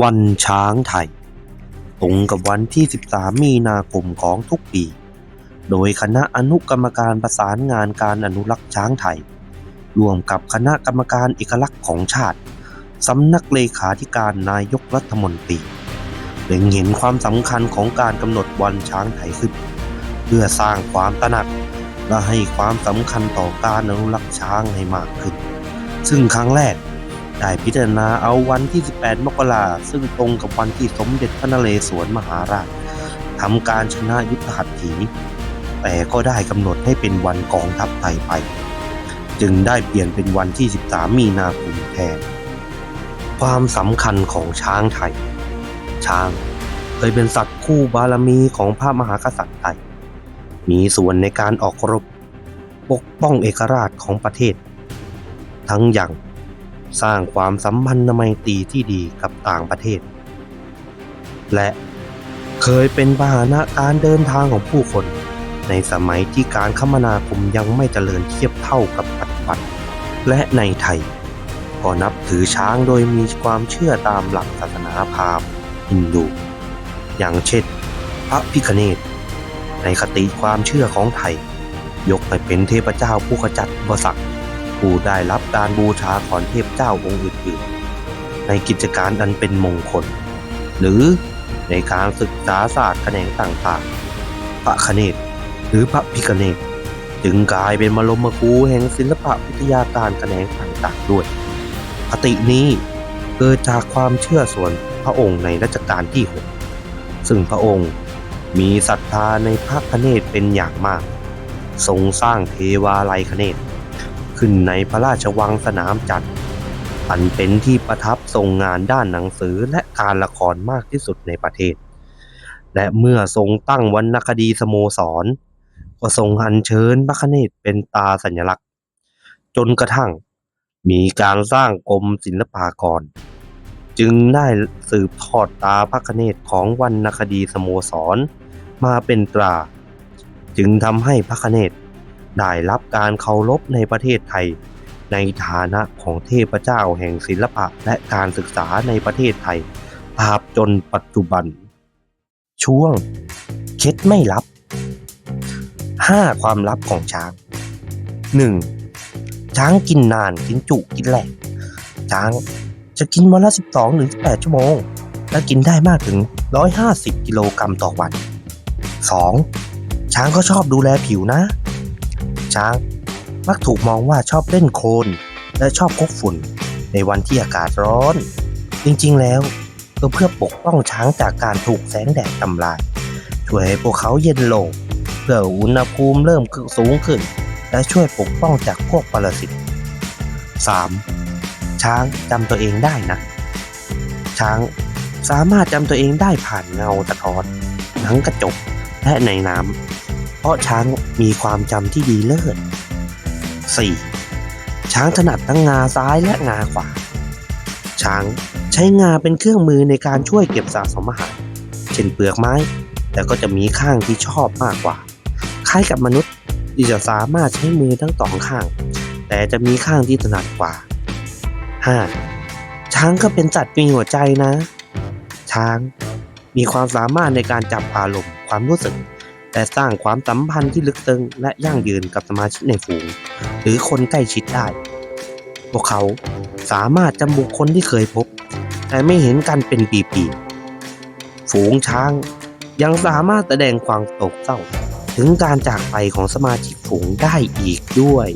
วันช้างไทย ตรงกับวันที่ 13 มีนาคมของทุกปี โดยคณะอนุกรรมการประสานงานการอนุรักษ์ช้างไทย ร่วมกับคณะกรรมการเอกลักษณ์ของชาติ สำนักเลขาธิการนายกรัฐมนตรีเล็งเห็นความสำคัญของการกำหนดวันช้างไทยขึ้น เพื่อสร้างความตระหนักและให้ความสำคัญต่อการอนุรักษ์ช้างให้มากขึ้น ซึ่งครั้งแรก ได้พิจารณาเอาวันที่ 18 มกราซึ่งตรงกับวันที่สมเด็จพระนเรศวรมหาราชทำการชนะยุทธหัตถี แต่ก็ได้กำหนดให้เป็นวันกองทัพไทยไป จึงได้เปลี่ยนเป็นวันที่ 13 มีนาคมแทน ความสำคัญของช้างไทย ช้างเคยเป็นสัตว์คู่บารมีของพระมหากษัตริย์ไทย มีส่วนในการออกรบปกป้องเอกราชของประเทศ ทั้งอยัง สร้างความสัมพันธไมตรีที่ดีกับต่างประเทศ และเคยเป็นพาหนะการเดินทางของผู้คน ในสมัยที่การคมนาคมยังไม่เจริญเทียบเท่ากับปัจจุบันและในไทย ก็นับถือช้างโดยมีความเชื่อตามหลักศาสนาพราหมณ์ฮินดู อย่างเช่น พระพิคเนตในคติความเชื่อของไทย ยกไปเป็นเทพเจ้าผู้ขจัดอุปสรรค ผู้ได้รับการบูชาของเทพเจ้าองค์อื่นๆ ในกิจการอันเป็นมงคล หรือในการศึกษาศาสตร์แขนงต่างๆ พระคเนศหรือพระพิคเนศจึงกลายเป็นมรมครูแห่งศิลปะวิทยาการแขนงต่างๆด้วยคตินี้เกิดจากความเชื่อส่วนพระองค์ในรัชกาลที่ 6 ซึ่งพระองค์มีศรัทธาในพระคเนศเป็นอย่างมาก ทรงสร้างเทวาลัยคเนศ ขึ้นในพระราชวังสนามจันทร์อันเป็นที่ประทับทรงงานด้านหนังสือและการละครมากที่สุดในประเทศ และเมื่อทรงตั้งวรรณคดีสโมสร ก็ทรงอัญเชิญพระคเนศเป็นตาสัญลักษณ์ จนกระทั่งมีการสร้างกรมศิลปากร จึงได้สืบทอดตาพระคเนศของวรรณคดีสโมสร มาเป็นตรา จึงทำให้พระคเนศ ได้รับการเคารพในประเทศไทย ในฐานะของเทพเจ้าแห่งศิลปะและการศึกษาในประเทศไทยตราบจนปัจจุบัน ช่วงเคล็ดไม่ลับ 5 ความลับของช้าง 1. ช้างกินนานกินจุกินแหลกช้างจะกินวันละ 12ถึง18 ชั่วโมง และกินได้มากถึง 150 กิโลกรัมต่อวัน 2. ช้างก็ชอบดูแลผิวนะ ช้าง มักถูกมองว่าชอบเล่นโคลนและชอบคกฝุ่นในวันที่อากาศร้อน จริงๆแล้วก็เพื่อปกป้องช้างจากการถูกแสงแดดทำลาย ช่วยให้พวกเขาเย็นลง เพื่ออุณหภูมิเริ่มสูงขึ้น และช่วยปกป้องจากพวกปรสิต 3. ช้างจำตัวเองได้นะ ช้างสามารถจำตัวเองได้ผ่านเงาสะท้อนหนังกระจกและในน้ำ เพราะช้างมีความจำที่ดีเลิศ 4. ช้างถนัดทั้งงาซ้ายและงาขวา ช้างใช้งาเป็นเครื่องมือในการช่วยเก็บสะสมอาหาร เช่นเปลือกไม้ แต่ก็จะมีข้างที่ชอบมากกว่า คล้ายกับมนุษย์ที่จะสามารถใช้มือทั้งสองข้าง แต่จะมีข้างที่ถนัดกว่า 5. ช้างก็เป็นสัตว์มีหัวใจนะ ช้างมีความสามารถในการจับอารมณ์ความรู้สึก แต่สร้างความสัมพันธ์ที่ลึกซึ้งและยั่งยืนกับสมาชิกในฝูง หรือคนใกล้ชิดได้ พวกเขาสามารถจำบุคคลที่เคยพบ แต่ไม่เห็นกันเป็นปีๆฝูงช้างยังสามารถแสดงความโศกเศร้า ถึงการจากไปของสมาชิกฝูงได้อีกด้วย